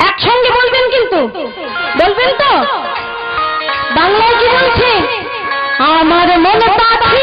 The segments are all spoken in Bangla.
একসঙ্গে বলবেন কিন্তু। বলবেন তো? বাংলায় কি বলছে? আমার মনে পাখি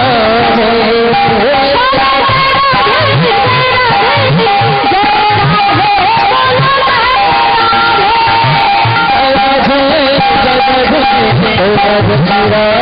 Hare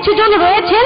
কিছু জন রয়েছে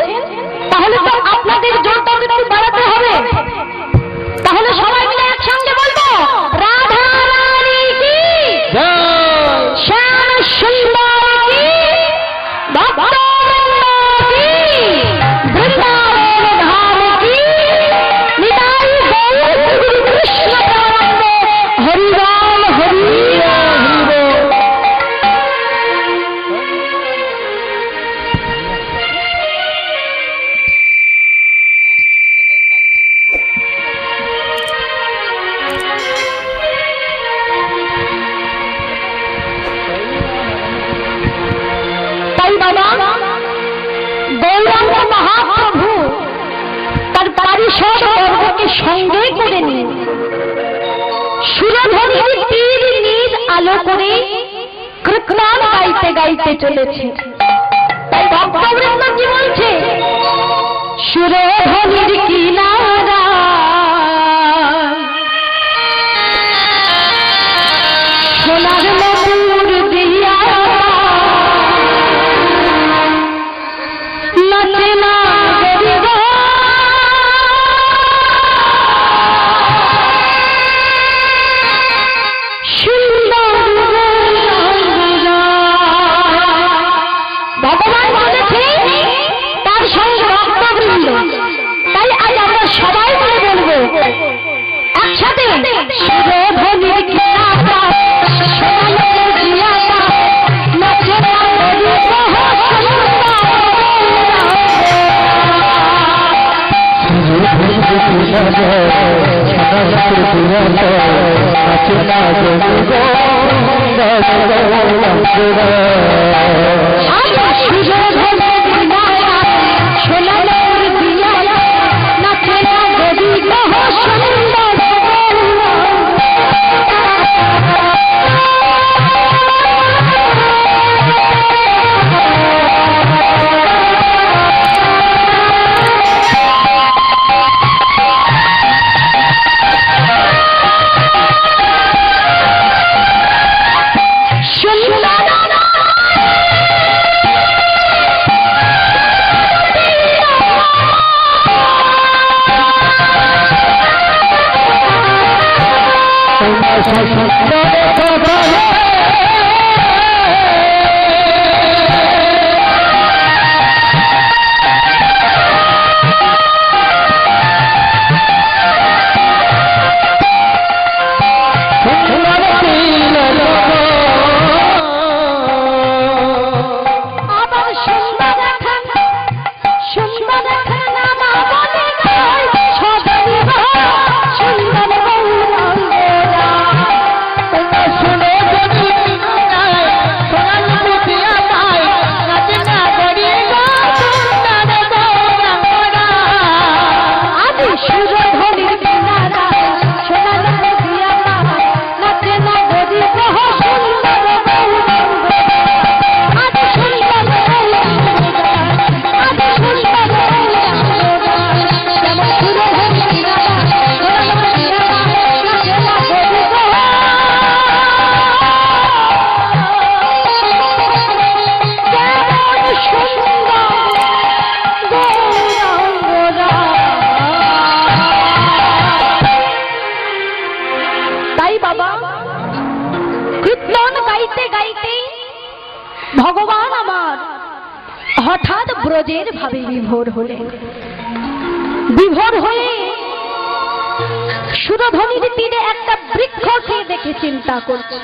সুরধনির তীরে একটা বৃক্ষকে দেখে চিন্তা করছে।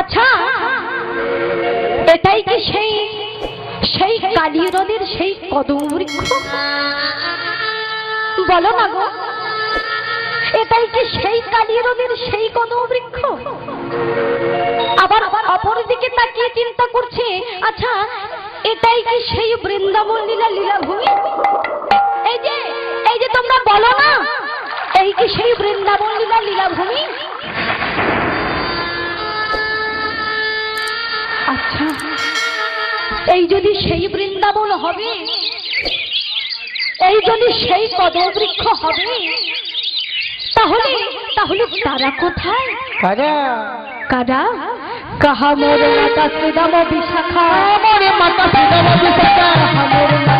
আচ্ছা এটাই কি সেই সেই কালীরদের সেই কদম বৃক্ষ? বলো না গো, এটাই কি সেই কালীরদের সেই কদম বৃক্ষ? আবার অপর দিকে তাকিয়ে চিন্তা করছে আচ্ছা এটাই কি সেই বৃন্দাবন লীলা, লীলাভূমি? এই যে এই যে তোমরা বলো না এই কি সেই বৃন্দাবন লীলা লীলাভূমি? আচ্ছা এই যদি সেই বৃন্দাবন হবে এই যদি সেই পদবৃক্ষ হবে তাহলে তাহলে তারা কোথায়? কারা? কাহা মোর মাতা শ্রীদাম বিশাখা? মোরে মাতা শ্রীদাম বিশাখা? মোর মাতা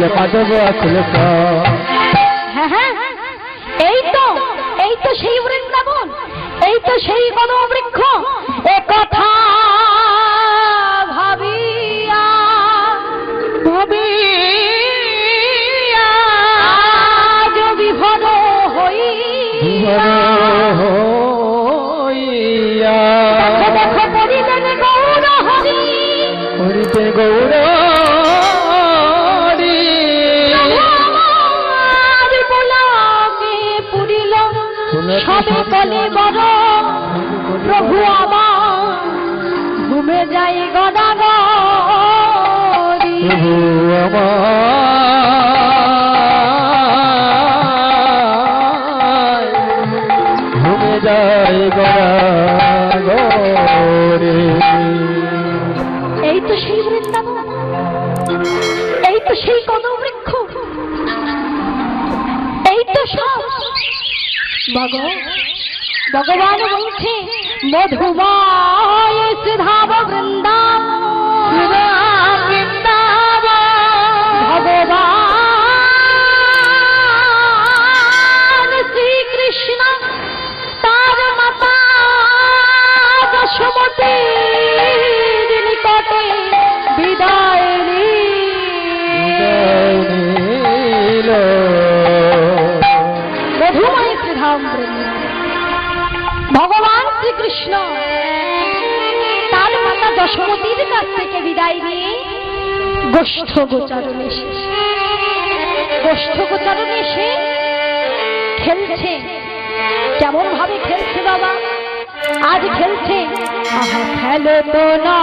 পূর্ণ বল মাধব আকুল হ্যাঁ সকলে বড় প্রভু আমার ঘুমে যাই গদাগ প্রভু আমার ভগবান বলছে মধুময় মাতা কাছ থেকে বিদায় নিয়ে গোষ্ঠ গোচারণে গোষ্ঠ গোচারণে এসে খেলছে। কেমন ভাবে খেলছে বাবা? আজ খেলছে। খেলো তো না।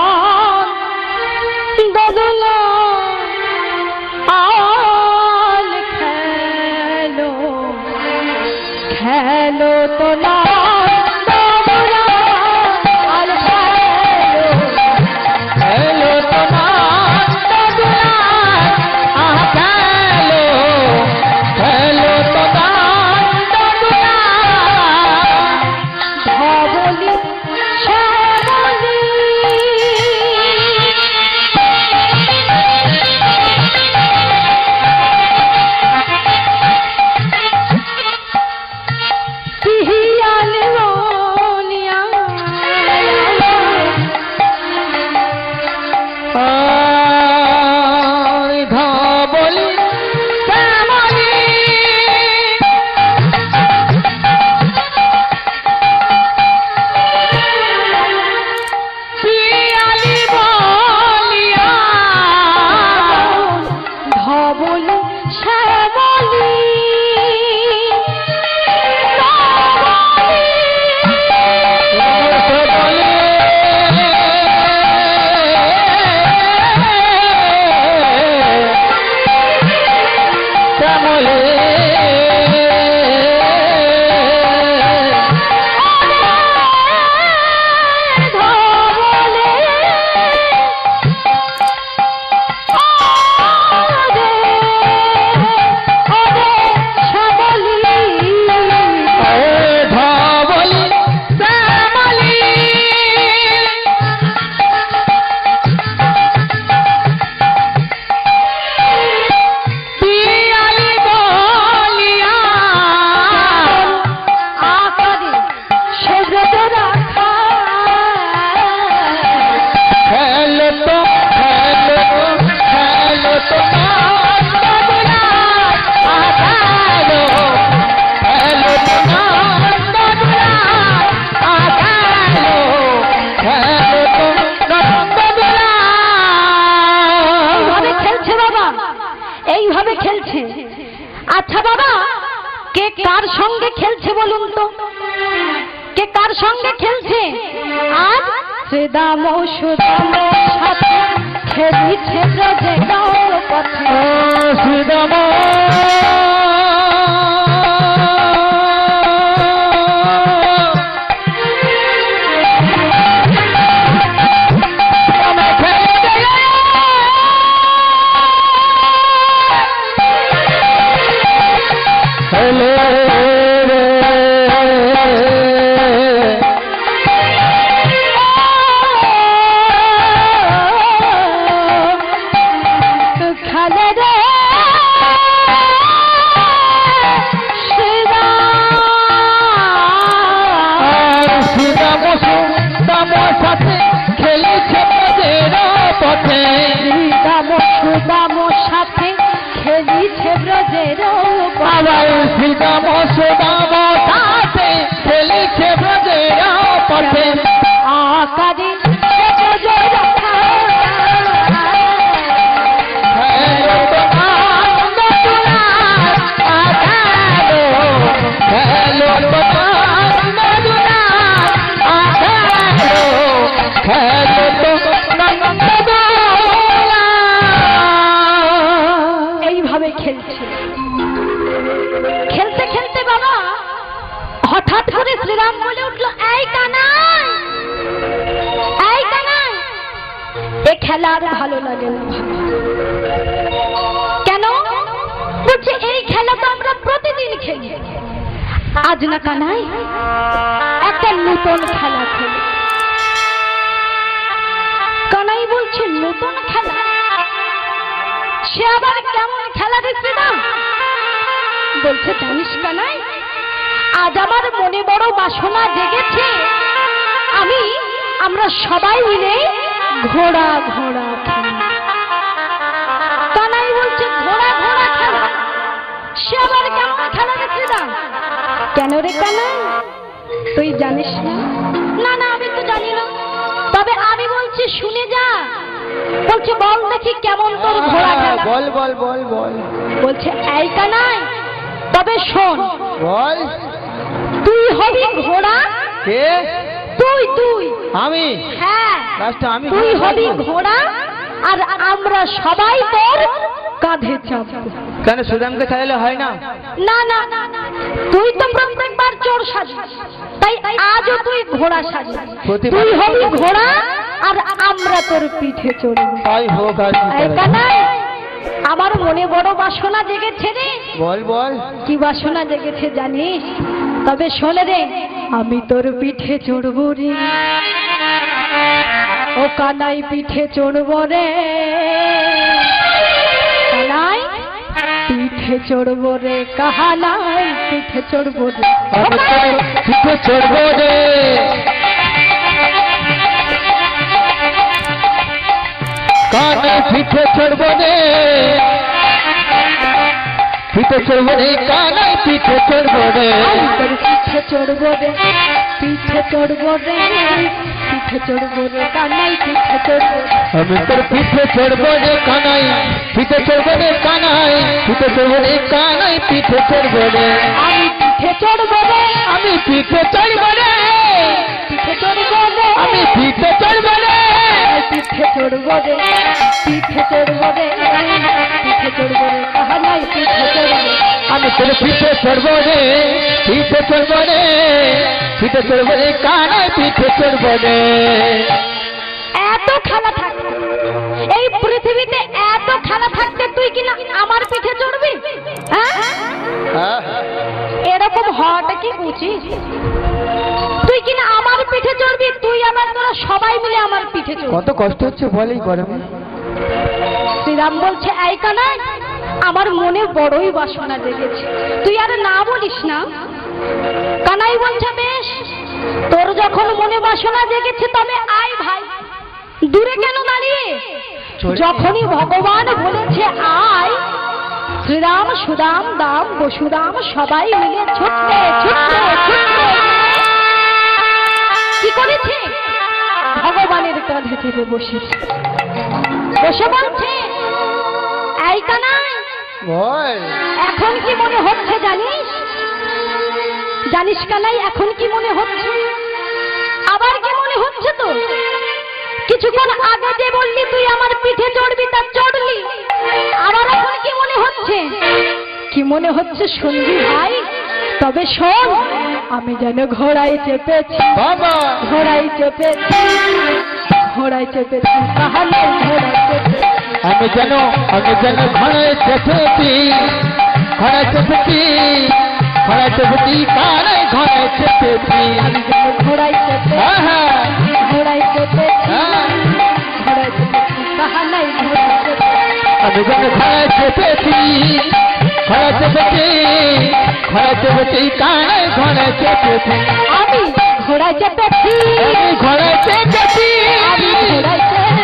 সঙ্গে খেলছে বলুন তো? কে কার সঙ্গে খেলছে? আর? শ্রীদাম সুদাম সাথে খেলিছে ব্রজের হেজি ছেব্রজের পাওয়াল ফিদা মসদা খেলা ভালো লাগে না। কেন? বলছে, এই খেলা তো আমরা প্রতিদিন খেলি। আজ না কানাই একটা নতুন খেলা খেলি। কানাই বলছে, নতুন খেলা? সে আবার কেমন খেলা দিচ্ছে না? বলছে, জানিস কানাই, আজ আমার মনে বড় বাসনা জেগেছে। আমি, আমরা সবাই মিলে ঘোড়া ঘোড়া খেলি। কানাই বলছে ঘোড়া ঘোড়া খেলা। সে আবার কেমন খেলা দেখছে না কেন রে কানাই তুই জানিস না? না না আমি তো জানি না। তবে আমি বলছি শুনে যা। বলছে বল দেখি কেমন তোর ঘোড়া হ্যাঁ, খেলা। বল বল বল বল। বলছে এই কানাই তবে শোন। বল। তুই হবি ঘোড়া? কে? তুই তুই। আমি? হ্যাঁ। আমি তুই হবি ঘোড়া আর আমরা সবাই তোর কাঁধে চাপবো। কেন সুদামকে চাইলে হয় না? না না তুই তো প্রত্যেকবার চোর সাজিস তাই আজও তুই ঘোড়া সাজিস তুই হবি ঘোড়া আর আমরা তোর পিঠে চড়বো তাই হোক আর আমার মনে বড় বাসনা জেগেছে রে। বল বল। কি বাসনা জেগেছে জানিস? তবে শোনে রে, আমি তোর পিঠে চড়বো রে। ও কানাই পিঠে চড়বো রে। কানাই পিঠে চড়বো রে, কাহানাই পিঠে চড়বো রে। পিঠে চড়বো রে। কানে পিঠে চড়বো রে। পিঠে চড়বো রে কানে পিঠে চড়বো রে পিঠে চড়বো রে পিঠে চড়বো রে পিঠে চড়বো রে কানাই পিঠে চড়বো। আমি তোর পিঠে চড়বো রে কানাই পিঠে চড়বো রে কানাই পিঠে চড়বো রে কানাই পিঠে চড়বো রে আমি পিঠে চড়বো রে আমি পিঠে চড়বো রে পিঠে চড়বো রে আমি পিঠে পিঠে চড়বো রে পিঠে চড়বো রে পিঠে চড়বো রে কাহানাই পিঠে চড়বো রে। আমি তোর পিঠে চড়বো রে পিঠে চড়বো রে পিঠে চড়বো রে কানাই পিঠে চড়বো রে এত খেলা থাকতে এই পৃথিবীতে এত খেলা থাকতে তুই কি কিনা আমার পিঠে চড়বি? হ্যাঁ। এরকম হওয়াটা কি উচিত? তুই কিনা আমার পিঠে চড়বি? তুই আমার তোরা সবাই মিলে আমার পিঠে চড়বি। কত কষ্ট হচ্ছে বলেই গরমে। শ্রীরাম বলছে এই কানাই আমার মনে বড়ই বাসনা জেগেছে। তুই আর না বলিস না? কানাই বলছে বেশ তোর যখন মনে বাসনা জেগেছে তবে আয় ভাই। দূরে কেন দাঁড়িয়ে। যখনই ভগবান বলেছে আয় শ্রীরাম সুদাম দাম বসুদাম সবাই মিলে ছুটতে ছুটতে ছুটতে কি করেছে? ভগবানের কাঁধে চেপে বসেছে। বসে বলছে এই কানাই এখন কি মনে হচ্ছে জানিস? জানিস কানাই এখন কি মনে হচ্ছে? আবার কি মনে হচ্ছে তো কিছুক্ষণ আগে যে বললি তুই আমার পিঠে চড়বি তা চড়লি। আবার এখন কি মনে হচ্ছে? কি মনে হচ্ছে শুনবি ভাই? তবে শোন আমি যেন ঘোড়ায় চেপেছি। বাবা। ঘোড়ায় চেপেছি। ঘোড়ায় চেপেছি তাহলে ঘোড়ায় চেপেছি। আমি যেন আমি যেন ঘরে চেপেছি ঘরে চেপেছি ঘরে চেপেছি কারে ঘরে চেপেছি? আমি যেন ঘোড়ায় চেপে হ্যাঁ হ্যাঁ। ঘোড়ায় চেপেছি হ্যাঁ। ঘোড়ায় চেপেছি ঘোড়ায় চেপেছি। আমি যেন ঘরে চেপেছি ঘরে চেপেছি ঘরে চেপেছি কারে ঘরে চেপেছি আমি ঘোড়ায় চেপেছি। আমি ঘরে চেপেছি। আমি ঘোড়ায় চেপেছি।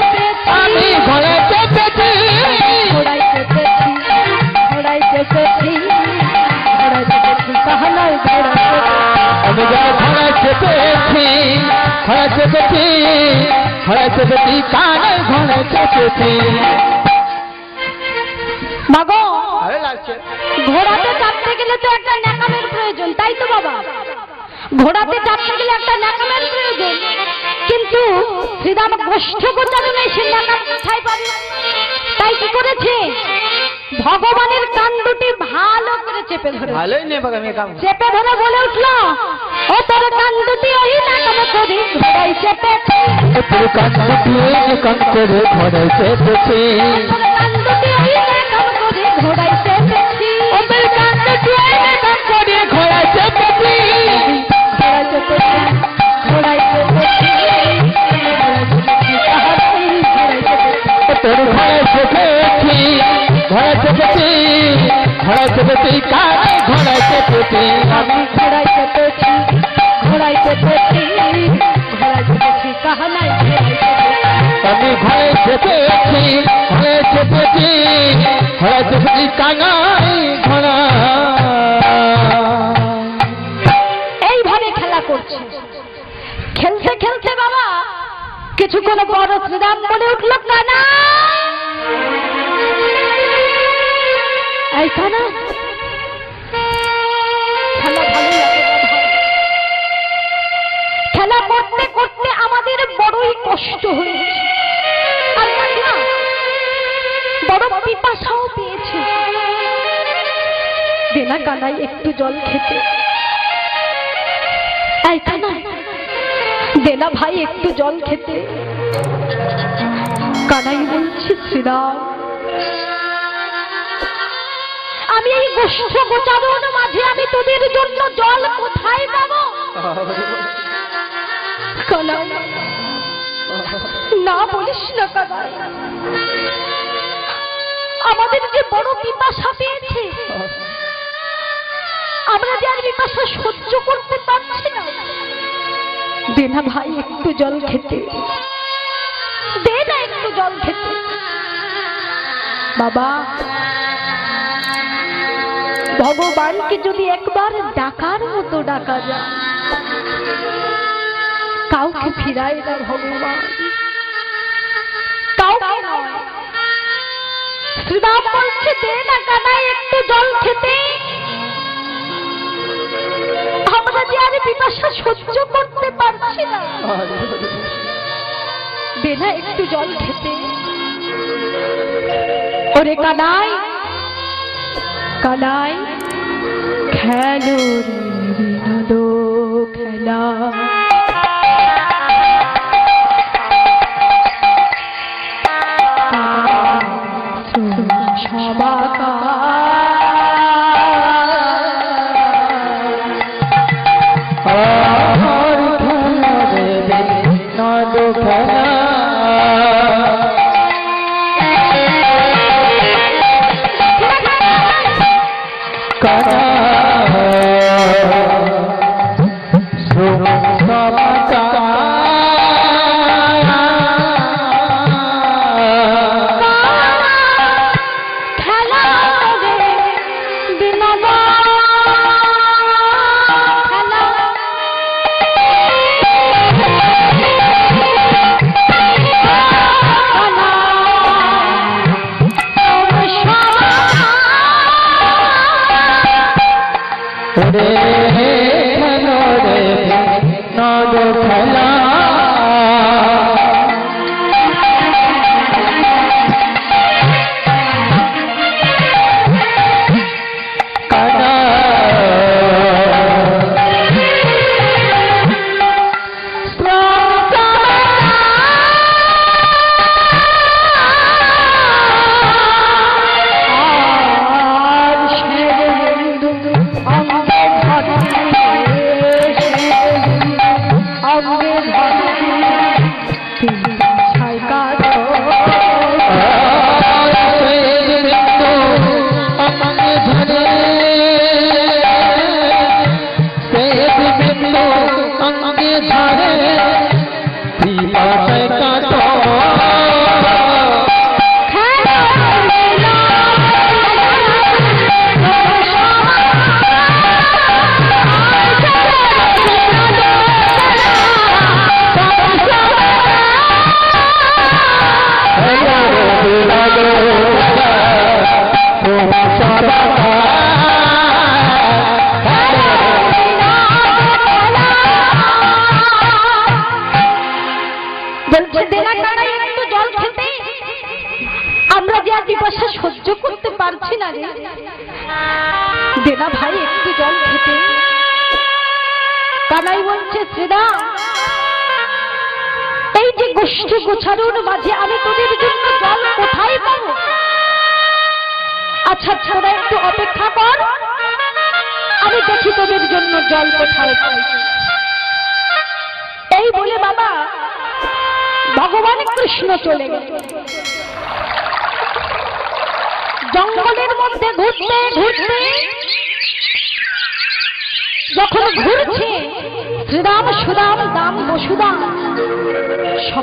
আমি ঘরে চেপেছি। ঘোড়ায় চেপেছি ঘোড়ায় চেপেছি ঘোড়ায় চেপেছি ঘোড়ায় চেপেছি। আমি যেন ঘরে চেপেছি মাগো গেলে তো একটা ন্যাকামের প্রয়োজন তাই তো বাবা? ঘোড়াতে চাপতে গেলে একটা ন্যাকামের প্রয়োজন। কিন্তু শ্রীরাম গোষ্ঠ গোচারণে সে ন্যাকাম কোথায় পাবে? তাই কি করেছে? ভগবানের কান দুটি ভালো করে চেপে ধরে। ভালোই নেই বাবা মেয়ে কাম চেপে ধরে বলে উঠল ও তোর কান দুটি ওই না কেন করি ঘোড়াই চেপেছি। তোর কান দুটিয়ে কান করে ঘরে চেপেছে। তোর কান দুটি ওই না কেন করি ঘোড়াই চেপেছি। ঘরে চেপেছি কান ঘরে চেপেছি। আমি ঘোড়াই চেপেছি ঘোড়াই চেপেছি ঘোড়াই চেপেছি আমি ঘরে চেপেছি ঘরে চেপেছি ঘরে চেপেছি কানাই ঘোড়া। এইভাবে খেলা করছে। খেলতে খেলতে বাবা কিছুক্ষণ বড় শ্রীরাম বলে উঠল কানা এই কানা খেলা ভালো। খেলা করতে করতে আমাদের বড়ই কষ্ট হয়েছে বড় পিপাসাও পেয়েছে। দেনা কানাই একটু জল খেতে। এই কানা দেনা ভাই একটু জল খেতে। কানাই বলছি শ্রীরাম আমি এই গোষ্ঠ গোচারণ মাঝে আমি তোদের জন্য জল কোথায় পাবো? না বলিস না কানাই আমাদের যে বড় পিপাসা পেয়েছে, আমরা যে আর পিপাসা সহ্য করতে পারছি না। দে না ভাই একটু জল খেতে। দে না একটু জল খেতে। বাবা ভগবানকে যদি একবার ডাকার মতো ডাকা যায়, কাউকে ফিরায় না ভগবান। একটু জল খেতে। আমরা যে করতে না একটু জল খেতে। ওরে কানাই কানাই খেলো রে বিনোদ খেলা।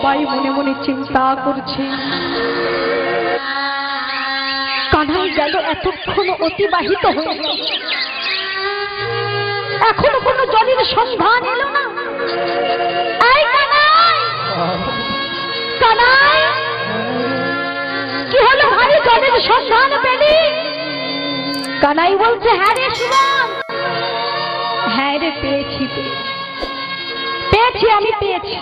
সবাই মনে মনে চিন্তা করছে। কানাই গেল এতক্ষণ অতিবাহিত হয়ে এখনও কোনো জলের সন্ধান এলো না। কানাই! কি হলো ভাই জলের সন্ধান পেলি? কানাই বলছে হ্যাঁ রে হ্যাঁ রে, পেয়েছি। পেয়েছি, আমি পেয়েছি।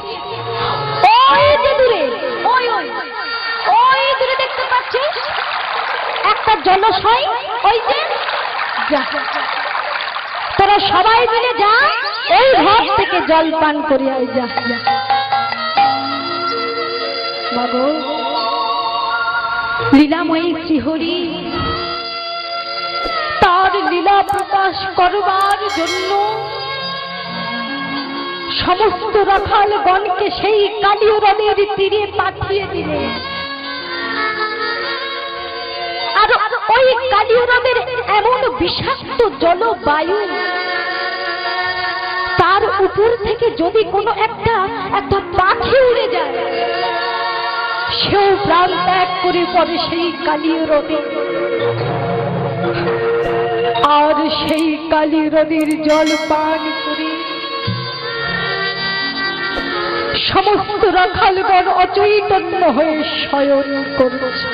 ওই ওই ওই ওই ওই তোরা সবাই মিলে যা এই ঘর থেকে জল পান করিয়া যা। মাগো লীলাময়ী শ্রীহরি, তার লীলা প্রকাশ করবার জন্য সমস্ত রাখাল গণকে সেই কালিয়রণের তীরে পাঠিয়ে দিলে। আর ওই কালীয় কালিয়রণের এমন বিষাক্ত জলবায়ু, তার উপর থেকে যদি কোনো একটা একটা পাখি উড়ে যায়, সেও প্রাণ ত্যাগ করে পড়ে সেই কালীয় রোদে আর সেই কালী রোদের জল পান সমস্ত রাখালগণ অচৈতন্য হয়ে শয়ন করছে।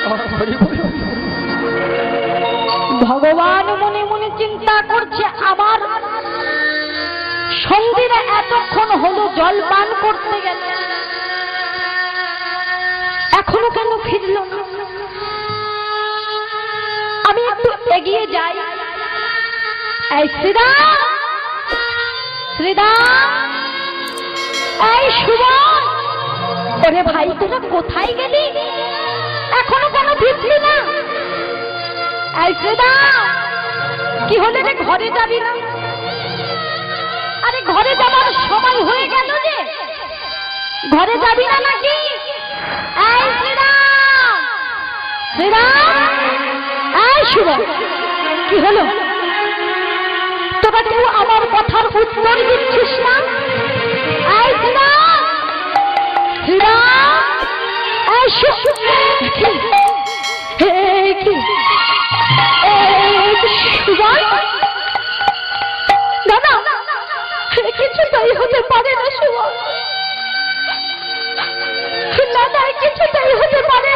ভগবান মনে মনে চিন্তা করছে, আমার সঙ্গীরা এতক্ষণ হলো জল পান করতে গেল এখনও কেন ফিরল আমি একটু এগিয়ে যাই। শ্রীরাম শ্রীরাম! এই সুমন! ওরে ভাই, তোরা কোথায় গেলি? এখনও কেন ফিরলি না? এই শ্রীরাম কি হলে রে, ঘরে যাবি না? আরে ঘরে যাবার সময় হয়ে গেল যে। ঘরে যাবি না নাকি? এই শ্রীরাম শ্রীরাম এই শুভ কি হলো? তোরা কেউ আমার কথার উত্তর দিচ্ছিস না? না না কিছুটাই হতে পারে না সুবল না না কিছুটাই হতে পারে